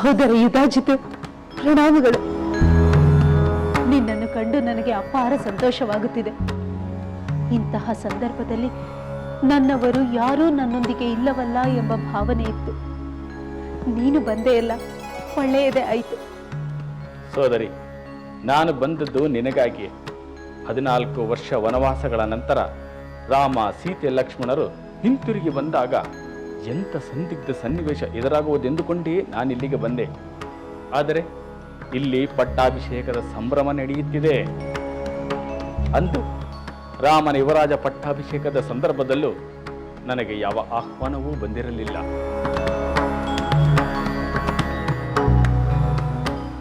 ಸಹೋದರ ಯುದಾಜಿತ ಪ್ರಣಾಮಗಳು. ನಿನ್ನನ್ನು ಕಂಡು ನನಗೆ ಅಪಾರ ಸಂತೋಷವಾಗುತ್ತಿದೆ. ಇಂತಹ ಸಂದರ್ಭದಲ್ಲಿ ನನ್ನವರು ಯಾರೂ ನನ್ನೊಂದಿಗೆ ಇಲ್ಲವಲ್ಲ ಎಂಬ ಭಾವನೆ ಇತ್ತು. ನೀನು ಬಂದೇ ಇಲ್ಲ, ಒಳ್ಳೆಯದೇ ಆಯಿತು. ಸೋದರಿ, ನಾನು ಬಂದದ್ದು ನಿನಗಾಗಿ. ಹದಿನಾಲ್ಕು ವರ್ಷ ವನವಾಸಗಳ ನಂತರ ರಾಮ, ಸೀತೆ, ಲಕ್ಷ್ಮಣರು ಹಿಂತಿರುಗಿ ಬಂದಾಗ ಎಂಥ ಸಂದಿಗ್ಧ ಸನ್ನಿವೇಶ ಎದುರಾಗುವುದೆಂದುಕೊಂಡೇ ನಾನಿಲ್ಲಿಗೆ ಬಂದೆ. ಆದರೆ ಇಲ್ಲಿ ಪಟ್ಟಾಭಿಷೇಕದ ಸಂಭ್ರಮ ನಡೆಯುತ್ತಿದೆ. ಅಂದು ರಾಮನ ಯುವರಾಜ ಪಟ್ಟಾಭಿಷೇಕದ ಸಂದರ್ಭದಲ್ಲೂ ನನಗೆ ಯಾವ ಆಹ್ವಾನವೂ ಬಂದಿರಲಿಲ್ಲ.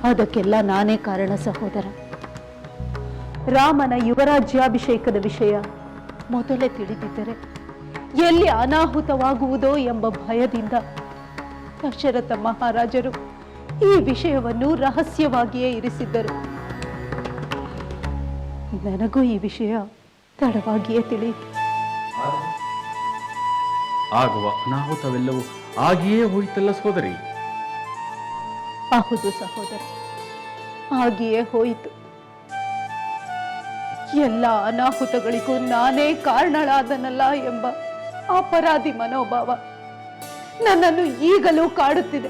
ಅದಕ್ಕೆಲ್ಲ ನಾನೇ ಕಾರಣ ಸಹೋದರ. ರಾಮನ ಯುವರಾಜ್ಯಾಭಿಷೇಕದ ವಿಷಯ ಮೊದಲೇ ತಿಳಿದಿದ್ದರೆ ಎಲ್ಲಿ ಅನಾಹುತವಾಗುವುದೋ ಎಂಬ ಭಯದಿಂದ. ದಶರಥ ಮಹಾರಾಜರು ಈ ವಿಷಯವನ್ನು ರಹಸ್ಯವಾಗಿಯೇ ಇರಿಸಿದ್ದರು. ನನಗೂ ಈ ವಿಷಯ ತಡವಾಗಿಯೇ ತಿಳಿಯಿತು. ಆಗುವ ಅನಾಹುತವೆಲ್ಲವೂ ಆಗಿಯೇ ಹೋಯಿತಲ್ಲ ಸಹೋದರಿ ಹೌದು ಸಹೋದರ ಹಾಗೆಯೇ ಹೋಯಿತು. ಎಲ್ಲ ಅನಾಹುತಗಳಿಗೂ ನಾನೇ ಕಾರಣಳಾದನಲ್ಲ ಎಂಬ ಅಪರಾಧಿ ಮನೋಭಾವ ನನ್ನನ್ನು ಈಗಲೂ ಕಾಡುತ್ತಿದೆ.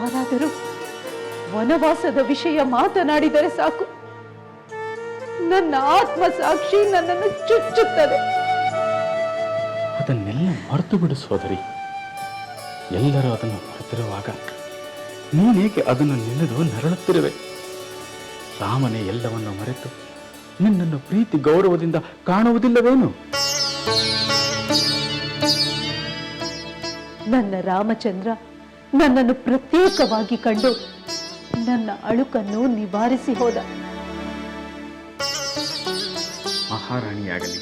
ಯಾರಾದರೂ ವನವಾಸದ ವಿಷಯ ಮಾತನಾಡಿದರೆ ಸಾಕು. ನನ್ನ ಆತ್ಮ ಸಾಕ್ಷಿ ನನ್ನನ್ನು ಚುಚ್ಚುತ್ತದೆ. ಅದನ್ನೆಲ್ಲ ಮರೆತು ಬಿಡು ಸೋದರಿ. ಎಲ್ಲರೂ ಅದನ್ನು ಮರೆತಿರುವಾಗ ನೀನೇಕೆ ಅದನ್ನು ನೆನೆದು ನರಳುತ್ತಿರುವೆ? ರಾಮನೇ ಎಲ್ಲವನ್ನು ಮರೆತು ನಿನ್ನನ್ನು ಪ್ರೀತಿ ಗೌರವದಿಂದ ಕಾಣುವುದಿಲ್ಲವೇನು? ನನ್ನ ರಾಮಚಂದ್ರ ನನ್ನನ್ನು ಪ್ರತ್ಯೇಕವಾಗಿ ಕಂಡು ನನ್ನ ಅಳುಕನ್ನು ನಿವಾರಿಸಿ ಹೋದ. ಮಹಾರಾಣಿಯಾಗಲಿ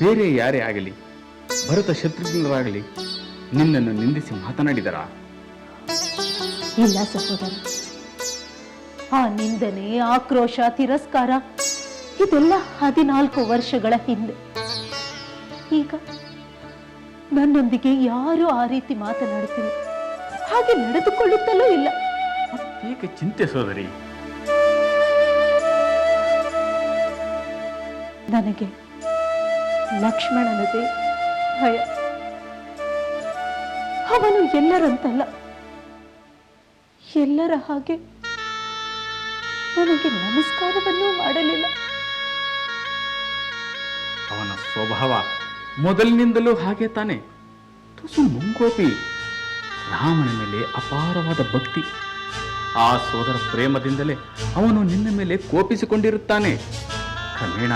ಬೇರೆ ಯಾರೇ ಆಗಲಿ ಭರತ ಶತ್ರುಘ್ನರಾಗಲಿ ನಿನ್ನನ್ನು ನಿಂದಿಸಿ ಮಾತನಾಡಿದರಾ? ಇಲ್ಲ ಸಹೋದರ. ಆ ನಿಂದನೆ ಆಕ್ರೋಶ ತಿರಸ್ಕಾರ ಇದೆಲ್ಲ ಹದಿನಾಲ್ಕು ವರ್ಷಗಳ ಹಿಂದೆ. ಈಗ ನನ್ನೊಂದಿಗೆ ಯಾರೂ ಆ ರೀತಿ ಮಾತನಾಡುತ್ತಿಲ್ಲ. ಹಾಗೆ ನಡೆದುಕೊಳ್ಳುತ್ತಲೂ ಇಲ್ಲ. ಏಕೆ ಚಿಂತೆ ಸೋದರಿ. ನನಗೆ ಲಕ್ಷ್ಮಣನದೇ ಭಯ. ಅವನು ಎಲ್ಲರಂತಲ್ಲ. ಎಲ್ಲರ ಹಾಗೆ ನನಗೆ ನಮಸ್ಕಾರವನ್ನೂ ಮಾಡಲಿಲ್ಲ. ಅವನ ಸ್ವಭಾವ ಮೊದಲಿನಿಂದಲೂ ಹಾಗೆ ತಾನೆ. ತುಸು ಮುಂಗೋಪಿ ರಾಮನ ಮೇಲೆ ಅಪಾರವಾದ ಭಕ್ತಿ. ಆ ಸೋದರ ಪ್ರೇಮದಿಂದಲೇ ಅವನು ನಿನ್ನ ಮೇಲೆ ಕೋಪಿಸಿಕೊಂಡಿರುತ್ತಾನೆ. ಕ್ರಮೇಣ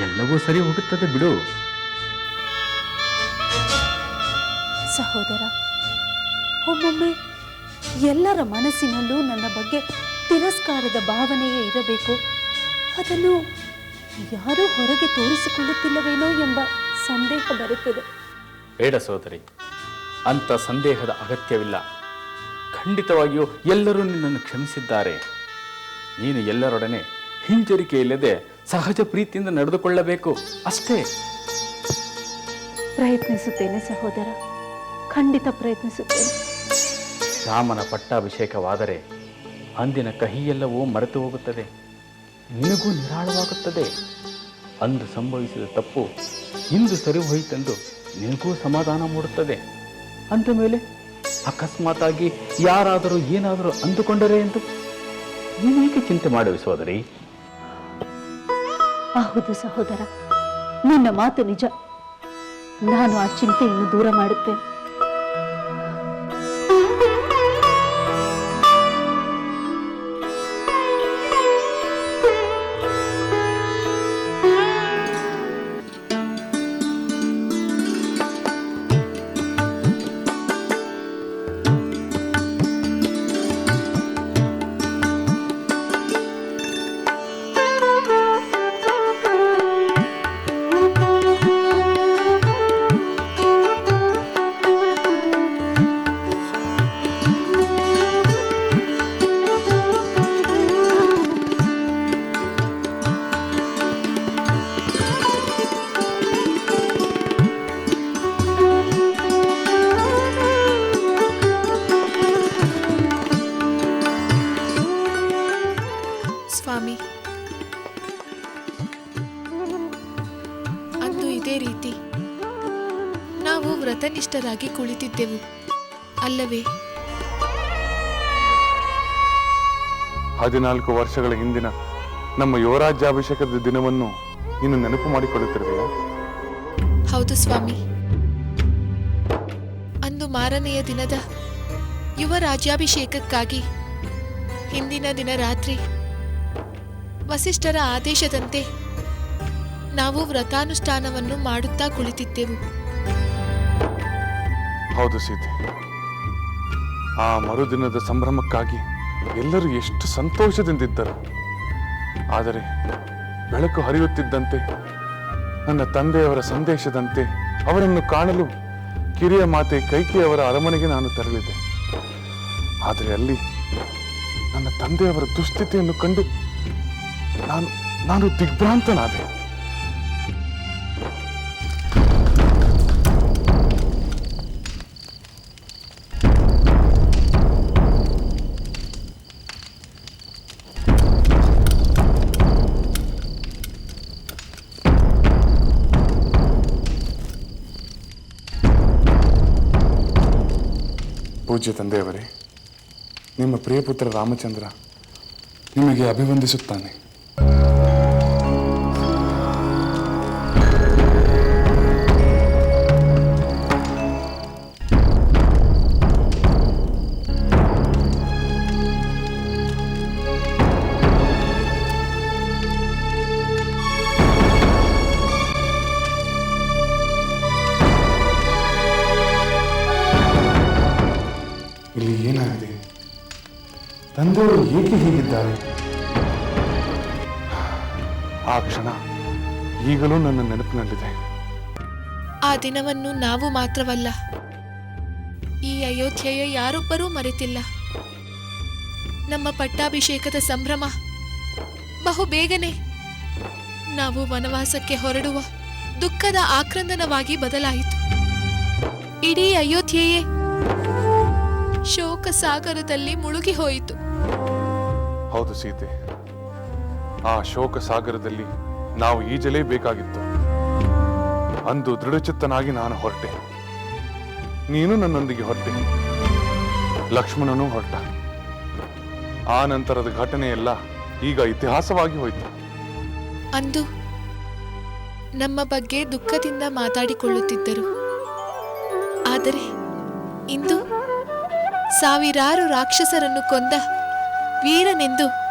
ಎಲ್ಲವೂ ಸರಿ ಹೋಗುತ್ತದೆ ಬಿಡು. ಸಹೋದರ, ಒಮ್ಮೊಮ್ಮೆ ಎಲ್ಲರ ಮನಸ್ಸಿನಲ್ಲೂ ನನ್ನ ಬಗ್ಗೆ ತಿರಸ್ಕಾರದ ಭಾವನೆಯೇ ಇರಬೇಕು. ಅದನ್ನು ಯಾರೂ ಹೊರಗೆ ತೋರಿಸಿಕೊಳ್ಳುತ್ತಿಲ್ಲವೇನೋ ಎಂಬ ಸಂದೇಹ ಬರುತ್ತದೆ. ಬೇಡ ಸೋದರಿ ಅಂತ ಸಂದೇಹದ ಅಗತ್ಯವಿಲ್ಲ. ಖಂಡಿತವಾಗಿಯೂ ಎಲ್ಲರೂ ನಿನ್ನನ್ನು ಕ್ಷಮಿಸಿದ್ದಾರೆ. ನೀನು ಎಲ್ಲರೊಡನೆ ಹಿಂಜರಿಕೆ ಇಲ್ಲದೆ ಸಹಜ ಪ್ರೀತಿಯಿಂದ ನಡೆದುಕೊಳ್ಳಬೇಕು ಅಷ್ಟೇ. ಪ್ರಯತ್ನಿಸುತ್ತೇನೆ ಸಹೋದರ ಖಂಡಿತ ಪ್ರಯತ್ನಿಸುತ್ತೇನೆ. ರಾಮನ ಪಟ್ಟಾಭಿಷೇಕವಾದರೆ ಅಂದಿನ ಕಹಿಯೆಲ್ಲವೂ ಮರೆತು ಹೋಗುತ್ತದೆ. ನಿನಗೂ ನಿರಾಳವಾಗುತ್ತದೆ. ಅಂದು ಸಂಭವಿಸಿದ ತಪ್ಪು ಇಂದು ಸರಿ ಹೋಯಿತೆಂದು ನಿನಗೂ ಸಮಾಧಾನ ಮೂಡುತ್ತದೆ. ಅಂದ ಮೇಲೆ ಅಕಸ್ಮಾತಾಗಿ ಯಾರಾದರೂ ಏನಾದರೂ ಅಂದುಕೊಂಡರೆ ಎಂದು ನೀನೇಕೆ ಚಿಂತೆ ಮಾಡುವೆ ಸೋದರಿ ಹೌದು ಸಹೋದರ, ನಿನ್ನ ಮಾತು ನಿಜ. ನಾನು ಆ ಚಿಂತೆಯನ್ನು ದೂರ ಮಾಡುತ್ತೇನೆ. ಸ್ವಾಮಿ. ಅಂದು ಇದೇ ರೀತಿ ನಾವು ವ್ರತನಿಷ್ಠರಾಗಿ ಕುಳಿತಿದ್ದೆವು. ಅಲ್ಲವೇ? ಹದಿನಾಲ್ಕು ವರ್ಷಗಳ ಹಿಂದಿನ ನಮ್ಮ ಯುವರಾಜ್ಯಾಭಿಷೇಕದ ದಿನವನ್ನು ಇನ್ನು ನೆನಪು ಮಾಡಿಕೊಳ್ಳುತ್ತಿರಲಿಲ್ಲ? ಹೌದು ಸ್ವಾಮಿ. ಅಂದು ಮಾರನೆಯ ದಿನದ ಯುವ ರಾಜ್ಯಾಭಿಷೇಕಕ್ಕಾಗಿ ಹಿಂದಿನ ದಿನ ರಾತ್ರಿ ವಸಿಷ್ಠರ ಆದೇಶದಂತೆ ನಾವು ವ್ರತಾನುಷ್ಠಾನವನ್ನು ಮಾಡುತ್ತಾ ಕುಳಿತಿದ್ದೆವು. ಹೌದು ಸೀತೆ. ಆ ಮರುದಿನದ ಸಂಭ್ರಮಕ್ಕಾಗಿ ಎಲ್ಲರೂ ಎಷ್ಟು ಸಂತೋಷದಿಂದಿದ್ದರು. ಆದರೆ ಬೆಳಕು ಹರಿಯುತ್ತಿದ್ದಂತೆ, ನನ್ನ ತಂದೆಯವರ ಸಂದೇಶದಂತೆ ಅವರನ್ನು ಕಾಣಲು ಕಿರಿಯ ಮಾತೆ ಕೈಕೆಯವರ ಅರಮನೆಗೆ ನಾನು ತೆರಳಿದೆ ಆದರೆ ಅಲ್ಲಿ ನನ್ನ ತಂದೆಯವರ ದುಸ್ಥಿತಿಯನ್ನು ಕಂಡು ನಾನು ನಾನು ದಿಗ್ಭ್ರಾಂತನಾದೆ. ಪೂಜ್ಯ ತಂದೆಯವರೇ ನಿಮ್ಮ ಪ್ರಿಯ ಪುತ್ರ ರಾಮಚಂದ್ರ ನಿಮಗೆ ಅಭಿವಂದಿಸುತ್ತಾನೆ ಆ ಕ್ಷಣ ಈಗಲೂ ನನ್ನ ನೆನಪಿನಲ್ಲಿದೆ. ಆ ದಿನವನ್ನು ನಾವು ಮಾತ್ರವಲ್ಲ ಈ ಅಯೋಧ್ಯೆಯ ಯಾರೊಬ್ಬರೂ ಮರೆತಿಲ್ಲ. ನಮ್ಮ ಪಟ್ಟಾಭಿಷೇಕದ ಸಂಭ್ರಮ ಬಹು ಬೇಗನೆ ನಾವು ವನವಾಸಕ್ಕೆ ಹೊರಡುವ ದುಃಖದ ಆಕ್ರಂದನವಾಗಿ ಬದಲಾಯಿತು. ಇಡೀ ಅಯೋಧ್ಯೆಯೇ ಶೋಕ ಸಾಗರದಲ್ಲಿ ಮುಳುಗಿ ಹೋಯಿತು. ಹೌದು ಸೀತೆ. ಆ ಶೋಕ ಸಾಗರದಲ್ಲಿ ನಾವು ಈಜಲೇಬೇಕಾಗಿತ್ತು. ಅಂದು ದೃಢಚಿತ್ತನಾಗಿ ನಾನು ಹೊರಟೆ. ನೀನು ನನ್ನೊಂದಿಗೆ ಹೊರಟೆ. ಲಕ್ಷ್ಮಣನೂ ಹೊರಟ. ಆ ನಂತರದ ಘಟನೆಯೆಲ್ಲ ಈಗ ಇತಿಹಾಸವಾಗಿ ಹೋಯಿತು. ಅಂದು ನಮ್ಮ ಬಗ್ಗೆ ದುಃಖದಿಂದ ಮಾತಾಡಿಕೊಳ್ಳುತ್ತಿದ್ದರು. ಆದರೆ ಇಂದು ಸಾವಿರಾರು ರಾಕ್ಷಸರನ್ನು ಕೊಂದ ವೀರನೆಂದು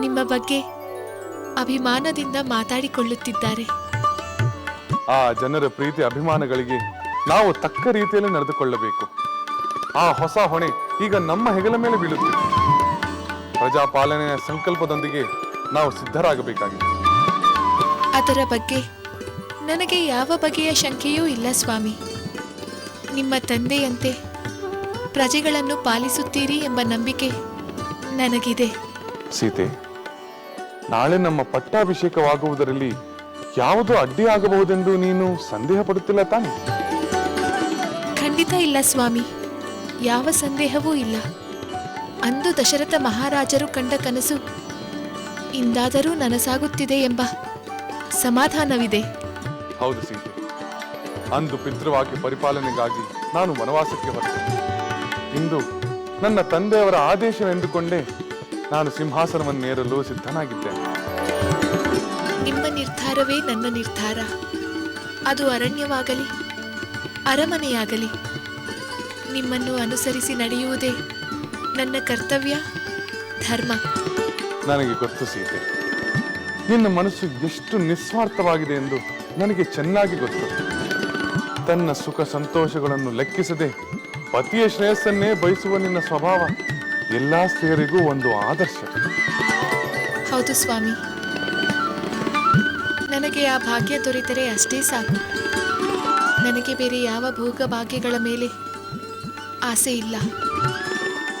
ನಿಮ್ಮ ಬಗ್ಗೆ ಅಭಿಮಾನದಿಂದ ಮಾತಾಡಿಕೊಳ್ಳುತ್ತಿದ್ದಾರೆ. ಆ ಜನರ ಪ್ರೀತಿ ಅಭಿಮಾನಗಳಿಗೆ ನಾವು ತಕ್ಕ ರೀತಿಯಲ್ಲಿ ನಡೆದುಕೊಳ್ಳಬೇಕು. ಆ ಹೊಸ ಹೊಣೆ ಈಗ ನಮ್ಮ ಹೆಗಲ ಮೇಲೆ ಬೀಳುತ್ತಿದೆ. ಪ್ರಜಾಪಾಲನೆಯ ಸಂಕಲ್ಪದೊಂದಿಗೆ ನಾವು ಸಿದ್ಧರಾಗಬೇಕಾಗಿದೆ. ಅದರ ಬಗ್ಗೆ ನನಗೆ ಯಾವ ಬಗೆಯ ಶಂಕೆಯೂ ಇಲ್ಲ ಸ್ವಾಮಿ. ನಿಮ್ಮ ತಂದೆಯಂತೆ ಪ್ರಜೆಗಳನ್ನು ಪಾಲಿಸುತ್ತೀರಿ ಎಂಬ ನಂಬಿಕೆ ನನಗಿದೆ. ಸೀತೆ ನಾಳೆ ನಮ್ಮ ಪಟ್ಟಾಭಿಷೇಕವಾಗುವುದರಲ್ಲಿ ಯಾವುದು ಅಡ್ಡಿ ಆಗಬಹುದೆಂದು ನೀನು ಸಂದೇಹ ಪಡುತ್ತಿಲ್ಲ ತಾನೆ? ಖಂಡಿತ ಇಲ್ಲ ಸ್ವಾಮಿ. ಯಾವ ಸಂದೇಹವೂ ಇಲ್ಲ. ಅಂದು ದಶರಥ ಮಹಾರಾಜರು ಕಂಡ ಕನಸು ಇಂದಾದರೂ ನನಸಾಗುತ್ತಿದೆ ಎಂಬ ಸಮಾಧಾನವಿದೆ. ಹೌದು ಸೀತೆ. ಅಂದು ಪಿತೃವಾಗಿ ಪರಿಪಾಲನೆಗಾಗಿ ನಾನು ವನವಾಸಕ್ಕೆ ಹೊರಟೆ. ಇಂದು ನನ್ನ ತಂದೆಯವರ ಆದೇಶವೆಂದುಕೊಂಡೇ ನಾನು ಸಿಂಹಾಸನವನ್ನೇರಲು ಸಿದ್ಧನಾಗಿದ್ದೇನೆ ನಿಮ್ಮ ನಿರ್ಧಾರವೇ ನನ್ನ ನಿರ್ಧಾರ. ಅದು ಅರಣ್ಯವಾಗಲಿ ಅರಮನೆಯಾಗಲಿ. ನಿಮ್ಮನ್ನು ಅನುಸರಿಸಿ ನಡೆಯುವುದೇ ನನ್ನ ಕರ್ತವ್ಯ ಧರ್ಮ. ನನಗೆ ಗೊತ್ತು ಸೀತೆ. ನಿನ್ನ ಮನಸ್ಸು ಎಷ್ಟು ನಿಸ್ವಾರ್ಥವಾಗಿದೆ ಎಂದು ನನಗೆ ಚೆನ್ನಾಗಿ ಗೊತ್ತು. ತನ್ನ ಸುಖ ಸಂತೋಷಗಳನ್ನು ಲೆಕ್ಕಿಸದೆ ಪತಿಯ ಶ್ರೇಯಸ್ಸನ್ನೇ ಬಯಸುವ ನಿನ್ನ ಸ್ವಭಾವ ಎಲ್ಲಾ ಸ್ತ್ರೀಯರಿಗೂ ಒಂದು ಆದರ್ಶ. ಹೌದು ಸ್ವಾಮಿ. ನನಗೆ ಆ ಭಾಗ್ಯ ದೊರೆತರೆ ಅಷ್ಟೇ ಸಾಕು. ನನಗೆ ಬೇರೆ ಯಾವ ಭೋಗ ಭಾಗ್ಯಗಳ ಮೇಲೆ ಆಸೆ ಇಲ್ಲ.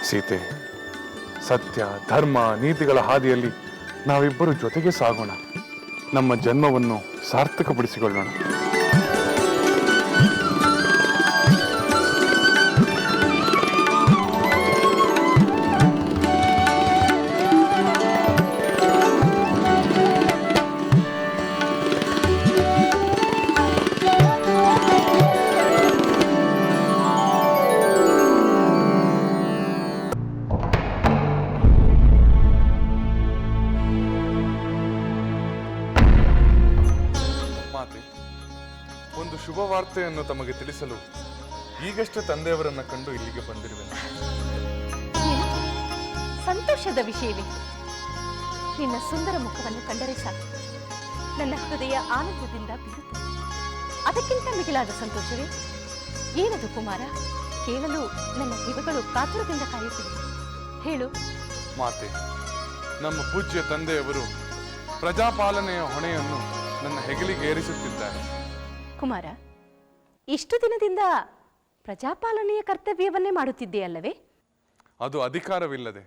ಸೀತೆ ಸತ್ಯ ಧರ್ಮ ನೀತಿಗಳ ಹಾದಿಯಲ್ಲಿ ನಾವಿಬ್ಬರು ಜೊತೆಗೆ ಸಾಗೋಣ. ನಮ್ಮ ಜನ್ಮವನ್ನು ಸಾರ್ಥಕಪಡಿಸಿಕೊಳ್ಳೋಣ. ವಾರ್ತೆಯನ್ನು ತಮಗೆ ತಿಳಿಸಲು ಈಗಷ್ಟೇ ತಂದೆಯವರನ್ನ ಕಂಡು ಇಲ್ಲಿಗೆ ಬಂದಿರುವೆನು. ಸಂತೋಷದ ವಿಷಯವೇ ನಿನ್ನ ಸುಂದರ ಮುಖವನ್ನು ಕಂಡರೆ ಸಾಕು. ನನ್ನ ಹೃದಯ ಆನಂದದಿಂದ ಬೀರುತ್ತದೆ ಅದಕ್ಕಿಂತ ಮಿಗಿಲಾದ ಸಂತೋಷವೇ? ಏನದು ಕುಮಾರ? ಕೇಳಲು ನನ್ನ ಕಿವಿಗಳು ಕಾತುರದಿಂದ ಕಾಯುತ್ತಿವೆ. ಹೇಳು. ಮಾತೆ ನಮ್ಮ ಪೂಜ್ಯ ತಂದೆಯವರು ಪ್ರಜಾಪಾಲನೆಯ ಹೊಣೆಯನ್ನು ನನ್ನ ಹೆಗಲಿಗೆ ಏರಿಸುತ್ತಿದ್ದಾರೆ. ಕುಮಾರ ಇಷ್ಟು ದಿನದಿಂದ ಪ್ರಜಾಪಾಲನೆಯ ಕರ್ತವ್ಯವನ್ನೇ ಮಾಡುತ್ತಿದ್ದೆಯಲ್ಲವೇ? ಅದು ಅಧಿಕಾರವಿಲ್ಲದೆ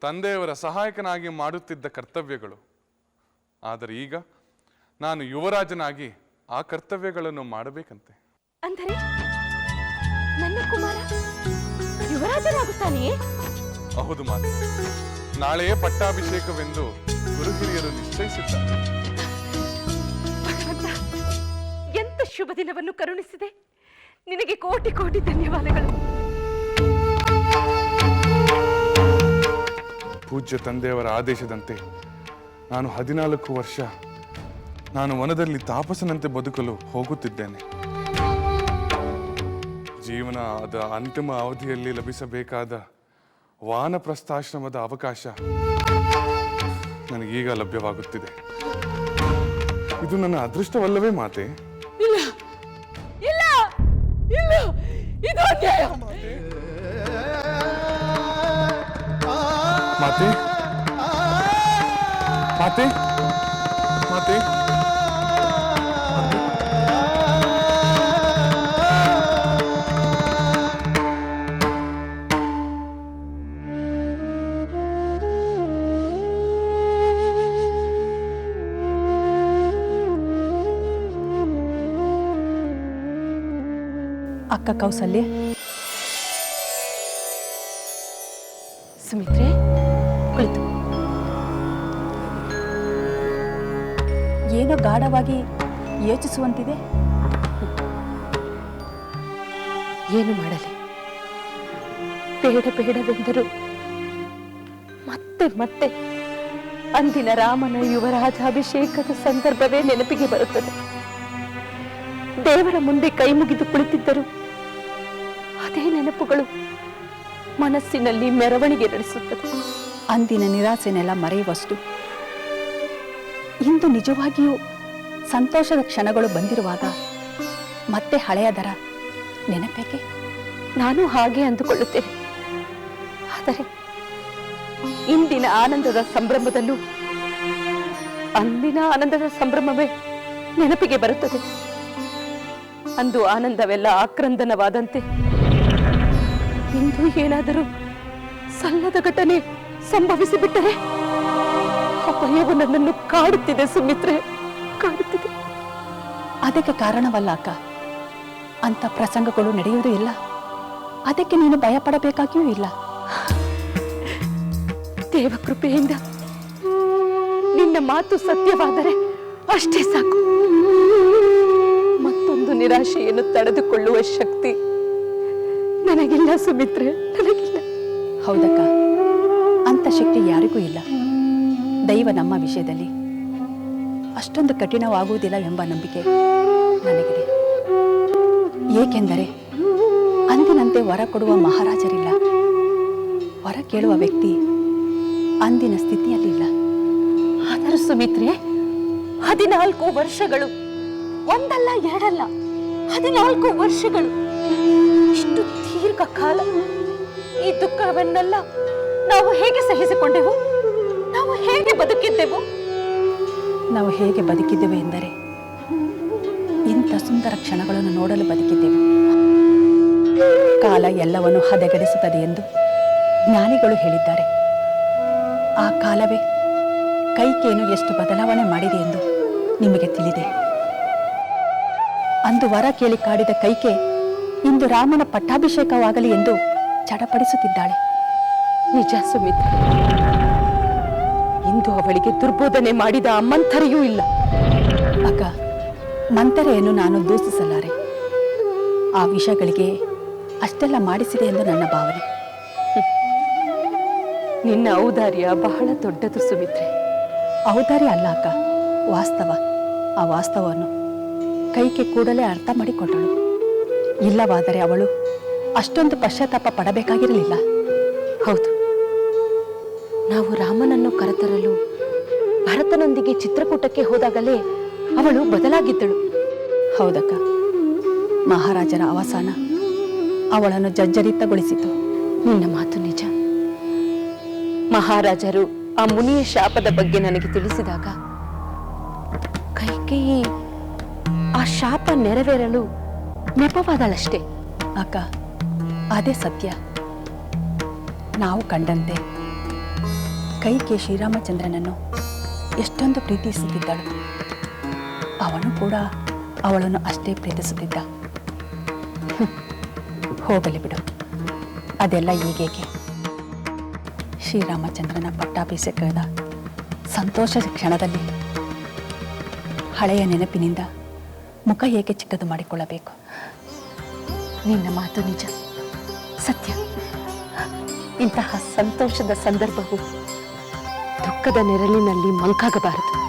ತಂದೆಯವರ ಸಹಾಯಕನಾಗಿ ಮಾಡುತ್ತಿದ್ದ ಕರ್ತವ್ಯಗಳು. ಆದರೆ ಈಗ ನಾನು ಯುವರಾಜನಾಗಿ ಆ ಕರ್ತವ್ಯಗಳನ್ನು ಮಾಡಬೇಕಂತೆ. ಅಂದರೆ? ನನ್ನ ಕುಮಾರ ಯುವರಾಜನಾಗುತ್ತಾನೆಯೇ? ಹೌದು ಮಾತೆ. ನಾಳೆಯೇ ಪಟ್ಟಾಭಿಷೇಕವೆಂದು ಗುರು ಹಿರಿಯರು ನಿಶ್ಚಯಿಸಿದ್ದಾರೆ. ಶುಭ ದಿನವನ್ನು ಕರುಣಿಸಿದೆ. ನಿನಗೆ ಕೋಟಿ ಕೋಟಿ ಧನ್ಯವಾದಗಳು. ಪೂಜ್ಯ ತಂದೆಯವರ ಆದೇಶದಂತೆ ನಾನು ಹದಿನಾಲ್ಕು ವರ್ಷ ನಾನು ವನದಲ್ಲಿ ತಾಪಸನಂತೆ ಬದುಕಲು ಹೋಗುತ್ತಿದ್ದೇನೆ. ಜೀವನ ಅದ ಅಂತಿಮ ಅವಧಿಯಲ್ಲಿ ಲಭಿಸಬೇಕಾದ ವಾನಪ್ರಸ್ಥಾಶ್ರಮದ ಅವಕಾಶ ನನಗೀಗ ಲಭ್ಯವಾಗುತ್ತಿದೆ. ಇದು ನನ್ನ ಅದೃಷ್ಟವಲ್ಲವೇ ಮಾತೆ? ಮಾತೆ ಮಾತೆ ಮಾತೆ ಅಕ್ಕ ಕೌಸಲ್ಯ ಸುಮಿತ್ರೆ ಕುಳಿತು ಏನೋ ಗಾಢವಾಗಿ ಯೋಚಿಸುವಂತಿದೆ. ಏನು ಮಾಡಲಿ? ಬೇಡ, ಬೇಡವೆಂದರು ಮತ್ತೆ ಮತ್ತೆ ಅಂದಿನ ರಾಮನ ಯುವರಾಜಾಭಿಷೇಕದ ಸಂದರ್ಭವೇ ನೆನಪಿಗೆ ಬರುತ್ತದೆ. ದೇವರ ಮುಂದೆ ಕೈ ಮುಗಿದು ಕುಳಿತಿದ್ದರು ಅದೇ ನೆನಪುಗಳು ಮನಸ್ಸಿನಲ್ಲಿ ಮೆರವಣಿಗೆ ನಡೆಸುತ್ತದೆ. ಅಂದಿನ ನಿರಾಸೆನೆಲ್ಲ ಮರೆಯುವಷ್ಟು. ಇಂದು ನಿಜವಾಗಿಯೂ ಸಂತೋಷದ ಕ್ಷಣಗಳು ಬಂದಿರುವಾಗ ಮತ್ತೆ ಹಳೆಯ ದರ ನೆನಪೇಕೆ? ನಾನು ಹಾಗೆ ಅಂದುಕೊಳ್ಳುತ್ತೇನೆ. ಆದರೆ ಇಂದಿನ ಆನಂದದ ಸಂಭ್ರಮದಲ್ಲೂ ಅಂದಿನ ಆನಂದದ ಸಂಭ್ರಮವೇ ನೆನಪಿಗೆ ಬರುತ್ತದೆ. ಅಂದು ಆನಂದವೆಲ್ಲ ಆಕ್ರಂದನವಾದಂತೆ ಇಂದು ಏನಾದರೂ ಸಲ್ಲದ ಘಟನೆ ಸಂಭವಿಸಿಬಿಟ್ಟರೆ ಅಪಾಯವು ನನ್ನನ್ನು ಕಾಡುತ್ತಿದೆ ಸುಮಿತ್ರೆ, ಕಾಡುತ್ತಿದೆ. ಅದಕ್ಕೆ ಕಾರಣವಲ್ಲ ಅಕ್ಕ. ಅಂತ ಪ್ರಸಂಗಗಳು ನಡೆಯುವುದೂ ಇಲ್ಲ. ಅದಕ್ಕೆ ನೀನು ಭಯಪಡಬೇಕಾಗಿಯೂ ಇಲ್ಲ. ದೇವಕೃಪೆಯಿಂದ ನಿನ್ನ ಮಾತು ಸತ್ಯವಾದರೆ ಅಷ್ಟೇ ಸಾಕು. ಮತ್ತೊಂದು ನಿರಾಶೆಯನ್ನು ತಡೆದುಕೊಳ್ಳುವ ಶಕ್ತಿ ನನಗಿಲ್ಲ ಸುಮಿತ್ರೆ, ನನಗಿಲ್ಲ. ಹೌದಕ್ಕ. ಶಕ್ತಿ ಯಾರಿಗೂ ಇಲ್ಲ. ದೈವ ನಮ್ಮ ವಿಷಯದಲ್ಲಿ. ಅಷ್ಟೊಂದು ಕಠಿಣವಾಗುವುದಿಲ್ಲ ಎಂಬ ನಂಬಿಕೆ ನನಗಿದೆ. ಏಕೆಂದರೆ ಅಂದಿನಂತೆ ವರ ಕೊಡುವ ಮಹಾರಾಜರಿಲ್ಲ. ವರ ಕೇಳುವ ವ್ಯಕ್ತಿ ಅಂದಿನ ಸ್ಥಿತಿಯಲ್ಲಿಲ್ಲ ಆದರೂ ಸುಮಿತ್ರೆ, ಹದಿನಾಲ್ಕು ವರ್ಷಗಳು, ಒಂದಲ್ಲ ಎರಡಲ್ಲ, ಹದಿನಾಲ್ಕು ವರ್ಷಗಳು. ಇಷ್ಟು ದೀರ್ಘ ಕಾಲ ಈ ದುಃಖವನ್ನೆಲ್ಲ ನಾವು ಹೇಗೆ ಸಹಿಸಿಕೊಂಡೆವು? ನಾವು ಹೇಗೆ ಬದುಕಿದ್ದೆವು? ನಾವು ಹೇಗೆ ಬದುಕಿದ್ದೆವು ಎಂದರೆ, ಇಂಥ ಸುಂದರ ಕ್ಷಣಗಳನ್ನು ನೋಡಲು ಬದುಕಿದ್ದೆವು. ಕಾಲ ಎಲ್ಲವನ್ನು ಹದಗೆಡಿಸುತ್ತದೆ ಎಂದು ಜ್ಞಾನಿಗಳು ಹೇಳಿದ್ದಾರೆ. ಆ ಕಾಲವೇ ಕೈಕೇನು ಎಷ್ಟು ಬದಲಾವಣೆ ಮಾಡಿದೆ ಎಂದು ನಿಮಗೆ ತಿಳಿದೆ. ಅಂದು ವರ ಕೇಳಿ ಕಾಡಿದ ಕೈಕೆ ಇಂದು ರಾಮನ ಪಟ್ಟಾಭಿಷೇಕವಾಗಲಿ ಎಂದು ಚಡಪಡಿಸುತ್ತಿದ್ದಾಳೆ. ನಿಜ ಸುಮಿತ್ರೆ. ಇಂದು ಅವಳಿಗೆ ದುರ್ಬೋಧನೆ ಮಾಡಿದ ಮಂಥರೆಯೂ ಇಲ್ಲ. ಅಕ್ಕ ಮಂಥರೆಯನ್ನು ನಾನು ದೂಷಿಸಲಾರೆ. ಆ ವಿಷಗಳಿಗೆ ಅಷ್ಟೆಲ್ಲ ಮಾಡಿಸಿದೆ ಎಂದು ನನ್ನ ಭಾವನೆ. ನಿನ್ನ ಔದಾರ್ಯ ಬಹಳ ದೊಡ್ಡದು ಸುಮಿತ್ರೆ. ಔದಾರ್ಯ ಅಲ್ಲ ಅಕ್ಕ ವಾಸ್ತವ. ಆ ವಾಸ್ತವವನ್ನು ಕೈಕೆ ಕೂಡಲೇ ಅರ್ಥ ಮಾಡಿಕೊಂಡಳು. ಇಲ್ಲವಾದರೆ ಅವಳು ಅಷ್ಟೊಂದು ಪಶ್ಚಾತ್ತಾಪ ಪಡಬೇಕಾಗಿರಲಿಲ್ಲ. ಹೌದು. ನಾವು ರಾಮನನ್ನು ಕರೆತರಲು ಭರತನೊಂದಿಗೆ ಚಿತ್ರಕೂಟಕ್ಕೆ ಹೋದಾಗಲೇ ಅವಳು ಬದಲಾಗಿದ್ದಳು. ಹೌದಕ್ಕ. ಮಹಾರಾಜರ ಅವಸಾನ ಅವಳನ್ನು ಜರ್ಜರಿತಗೊಳಿಸಿತು. ನಿನ್ನ ಮಾತು ನಿಜ. ಮಹಾರಾಜರು ಆ ಮುನಿಯ ಶಾಪದ ಬಗ್ಗೆ ನನಗೆ ತಿಳಿಸಿದಾಗ ಕೈಕೇಯಿ ಆ ಶಾಪ ನೆರವೇರಲು ನೆಪವಾದಳಷ್ಟೇ. ಅಕ್ಕ ಅದೇ ಸತ್ಯ. ನಾವು ಕಂಡಂತೆ ಕೈಕೆ ಶ್ರೀರಾಮಚಂದ್ರನನ್ನು ಎಷ್ಟೊಂದು ಪ್ರೀತಿಸುತ್ತಿದ್ದಳು. ಅವನು ಕೂಡ ಅವಳನ್ನು ಅಷ್ಟೇ ಪ್ರೀತಿಸುತ್ತಿದ್ದ. ಹೋಗಲಿ ಬಿಡು. ಅದೆಲ್ಲ ಈಗೇಕೆ? ಶ್ರೀರಾಮಚಂದ್ರನ ಪಟ್ಟಾಭಿಷೇಕದ ಸಂತೋಷ ಕ್ಷಣದಲ್ಲಿ ಹಳೆಯ ನೆನಪಿನಿಂದ ಮುಖ ಏಕೆ ಚಿಕ್ಕದು ಮಾಡಿಕೊಳ್ಳಬೇಕು? ನಿನ್ನ ಮಾತು ನಿಜ, ಸತ್ಯ. ಇಂತಹ ಸಂತೋಷದ ಸಂದರ್ಭವು ದುಃಖದ ನೆರಳಿನಲ್ಲಿ ಮಂಕಾಗಬಾರದು.